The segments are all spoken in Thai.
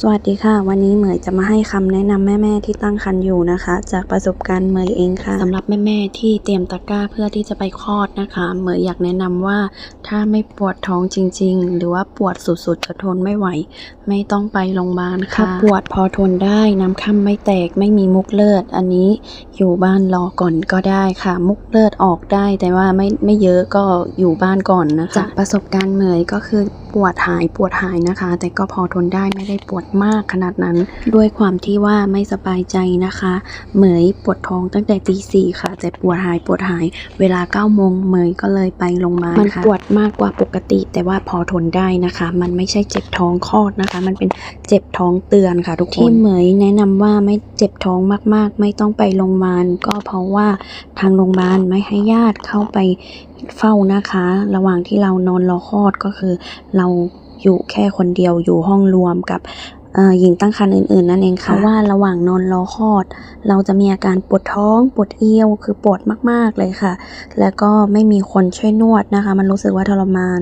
สวัสดีค่ะ วันนี้เหมยจะมาให้คำแนะนำแม่ๆที่ตั้งครรภ์อยู่นะคะ จากประสบการณ์เหมยเองค่ะสำหรับแม่ๆที่เตรียมตะกร้าเพื่อที่จะไปคลอดนะคะเหมยอยากแนะนำว่าถ้าไม่ปวดท้องจริง ๆ หรือว่าปวดสุดๆจะทนไม่ไหว ไม่ต้องไปโรงพยาบาลค่ะถ้าปวดพอทนได้น้ำค่ำไม่แตกไม่มีมุกเลือด อันนี้อยู่บ้านรอก่อนก็ได้ค่ะ มุกเลือดออกได้ แต่ว่าไม่ไม่เยอะก็อยู่บ้านก่อนนะคะจากประสบการณ์เหมยก็คือปวดหายปวดหายนะคะ แต่ก็พอทนได้ไม่ได้ปวดมากขนาดนั้น ด้วยความที่ว่าไม่สบายใจนะคะ เหมยปวดท้องตั้งแต่ตีสี่ค่ะแต่ปวดหายปวดหาย เวลา9ก้าโมงเหมยก็เลยไปโรงพยาบาลมันปวดมากกว่าปกติ แต่ว่าพอทนได้นะคะ มันไม่ใช่เจ็บท้องคลอดนะคะ มันเป็นเจ็บท้องเตือนค่ะทุกคนที่เหมยแนะนำว่าไม่เจ็บท้องมากๆ ไม่ต้องไปโรงพยาบาลก็เพราะว่าทางโรงพยาบาลไม่ให้ญาติเข้าไปเฝ้านะคะ ระหว่างที่เรานอนรอคลอดก็คือเรา อยู่แค่คนเดียวอยู่ห้องรวมกับเอ่อหญิงตั้งครรภ์อื่นๆ นั่นเองค่ะเพราะว่าระหว่างนอนรอคลอด เราจะมีอาการปวดท้องปวดเอวคือปวดมากๆเลยค่ะ แล้วก็ไม่มีคนช่วยนวดนะคะ มันรู้สึกว่าทรมาน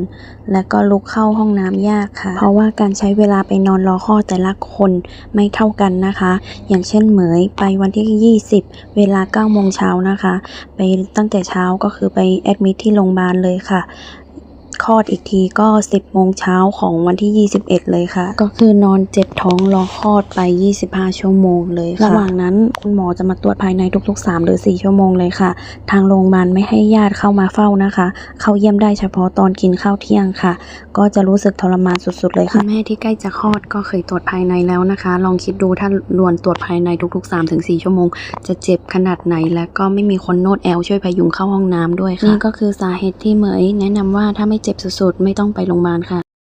แล้วก็ลุกเข้าห้องน้ำยากค่ะ เพราะว่าการใช้เวลาไปนอนรอคลอดแต่ละคนไม่เท่ากันนะคะ อย่างเช่นเหมยไปวันที่ 20 เวลา9โมงเช้านะคะ ไปตั้งแต่เช้าก็คือไปแอดมิทที่โรงพยาบาลเลยค่ะ คลอดอีกทีก็ 10โมงเช้าของวันที่ 21 เลยค่ะ ก็คือนอนเจ็บท้องรอคลอดไป 25 ชั่วโมงเลยค่ะระหว่างนั้นคุณหมอจะมาตรวจภายในทุกๆ 3 หรือ 4 ชั่วโมงเลยค่ะ ทางโรงพยาบาลไม่ให้ญาติเข้ามาเฝ้านะคะ เข้าเยี่ยมได้เฉพาะตอนกินข้าวเที่ยงค่ะ ก็จะรู้สึกทรมานสุดๆเลยค่ะแม่ที่ใกล้จะคลอดก็เคยตรวจภายในแล้วนะคะ ลองคิดดูถ้าลวนตรวจภายในทุก ๆ 3-4 ชั่วโมง จะเจ็บขนาดไหนและก็ไม่มีคนโนดแอลช่วยพยุงเข้าห้องน้ำด้วยค่ะนี่ก็คือสาเหตุที่เหมยแนะนำว่าถ้าไม่เจ็บสุดๆ ไม่ต้องไปโรงพยาบาลค่ะ